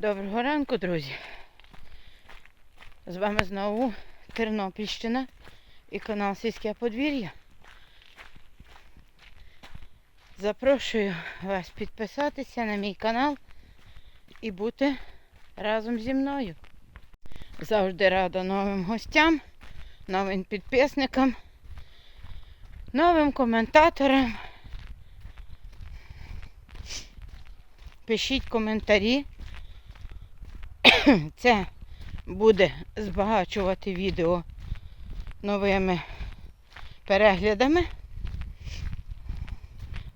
Доброго ранку, друзі. З вами знову Тернопільщина і канал Сільське подвір'я. Запрошую вас підписатися на мій канал і бути разом зі мною. Завжди рада новим гостям, новим підписникам, новим коментаторам. Пишіть коментарі. Це буде збагачувати відео новими переглядами.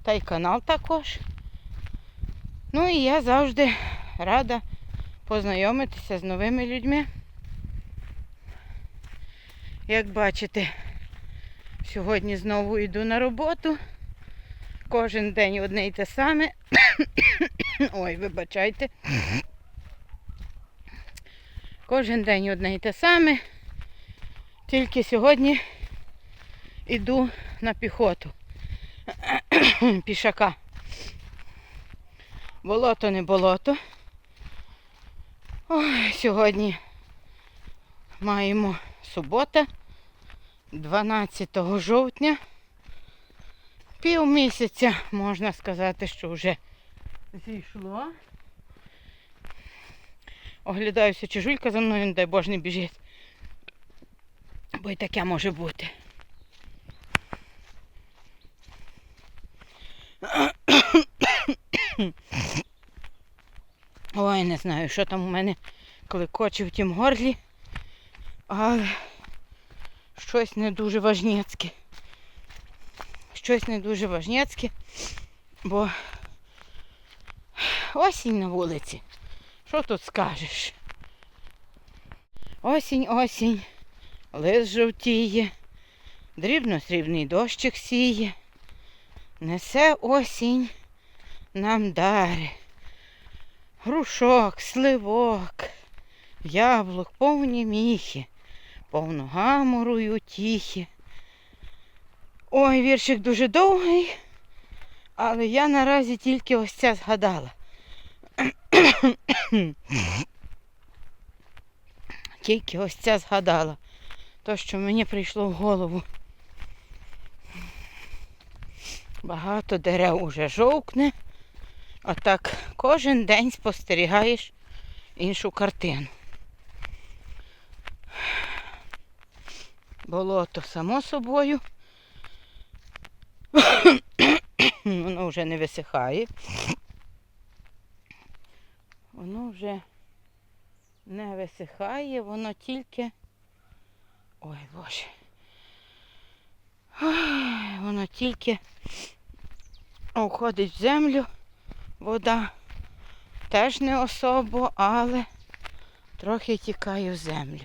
Та й канал також. Ну і я завжди рада познайомитися з новими людьми. Як бачите, сьогодні знову йду на роботу. Кожен день одне й те саме. Ой, вибачайте. Кожен день одне й те саме. Тільки сьогодні йду на піхоту. Пішака. Болото не болото. Ой, сьогодні маємо субота, 12 жовтня. Пів місяця, можна сказати, що вже зійшло. Оглядаюся, чи жулька за мною, не дай Боже, не біжить. Бо й таке може бути. Ой, не знаю, що там у мене клекоче в тім горлі, але щось не дуже важнєцьке. Щось не дуже важнєцьке, бо осінь на вулиці. Що тут скажеш? Осінь, осінь, лис жовтіє, дрібно-срібний дощик сіє. Несе осінь нам дари. Грушок, сливок, яблук, повні міхи, повну гамору й утіхи. Ой, віршик дуже довгий, але я наразі тільки ось це згадала. Тільки ось це згадала. То, що мені прийшло в голову. Багато дерев уже жовкне, а так кожен день спостерігаєш іншу картину. Болото само собою. Воно вже не висихає. Воно вже не висихає, воно тільки... Ой, Боже. Воно тільки уходить в землю, вода теж не особо, але трохи тікає в землю.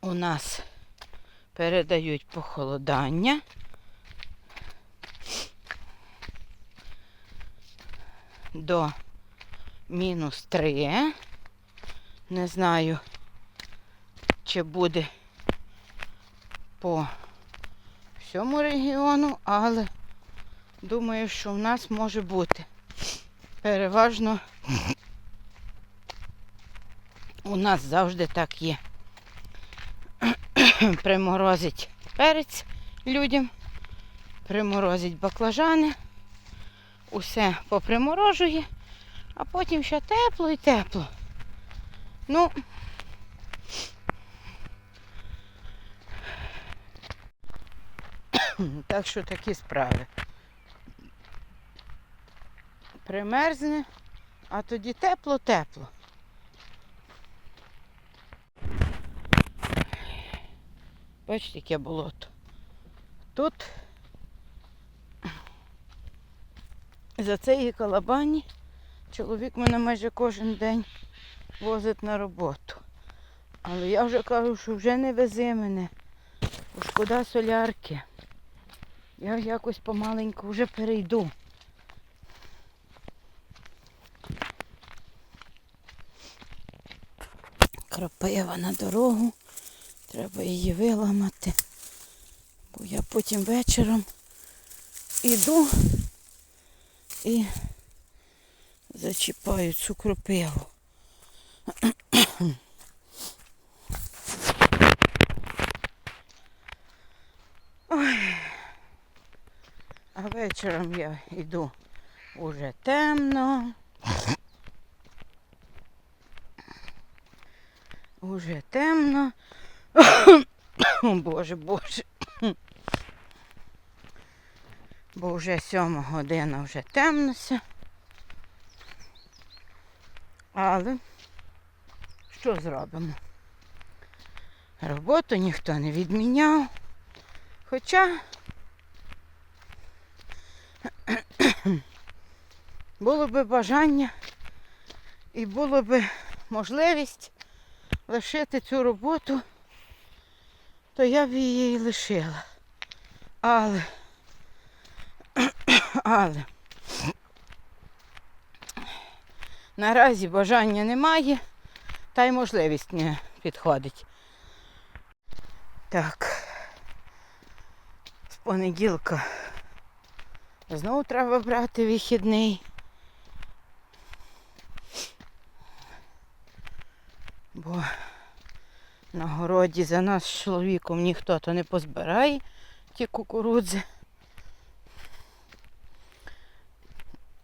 У нас передають похолодання. До мінус 3. Не знаю, чи буде по всьому регіону, але думаю, що в нас може бути. Переважно у нас завжди так є. Приморозить перець людям, приморозить баклажани, усе поприморожує, а потім ще тепло і тепло. Ну, так що такі справи. Примерзне, а тоді тепло-тепло. Бачите, яке болото. Тут за цієї калабані чоловік мене майже кожен день возить на роботу. Але я вже кажу, що вже не вези мене. бо Шкода солярки. Я якось помаленьку вже перейду. Крапива на дорогу. Треба її виламати. Бо я потім вечором іду і зачіпаю цю кропиву. Ой. А вечором я йду уже темно. Уже темно. О, Боже, Боже. Бо вже сьома година вже темнося. Але що зробимо? Роботу ніхто не відміняв. Хоча було би бажання і було би можливість лишити цю роботу, то я б її лишила. Але, але наразі бажання немає, та й можливість не підходить. Так, з понеділка знову треба брати вихідний. Бо на городі за нас з чоловіком ніхто то не позбирає ті кукурудзи.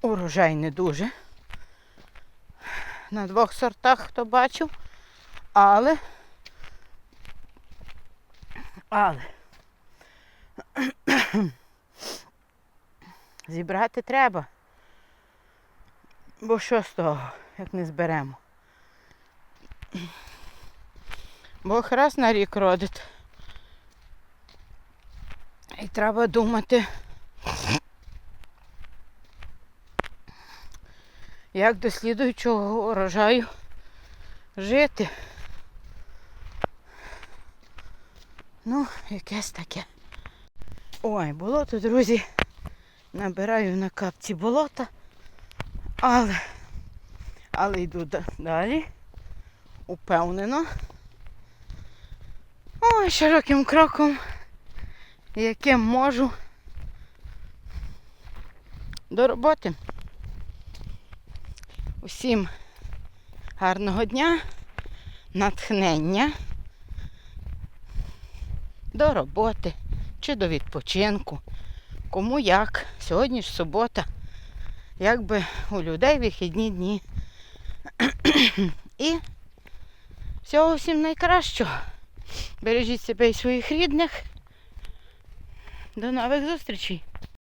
Урожай не дуже. На двох сортах хто бачив, але але зібрати треба. Бо що з того, як не зберемо? Бог раз на рік родить. І треба думати, як до слідуючого урожаю жити. Ну, якесь таке. Ой, болото, друзі, набираю на капці болота, але, але йду далі, упевнено. Ой, широким кроком, яким можу до роботи. Усім гарного дня, натхнення до роботи чи до відпочинку. Кому як. Сьогодні ж субота. Якби у людей вихідні дні. І всього всім найкращого. Бережіть себе і своїх рідних. До нових зустрічей!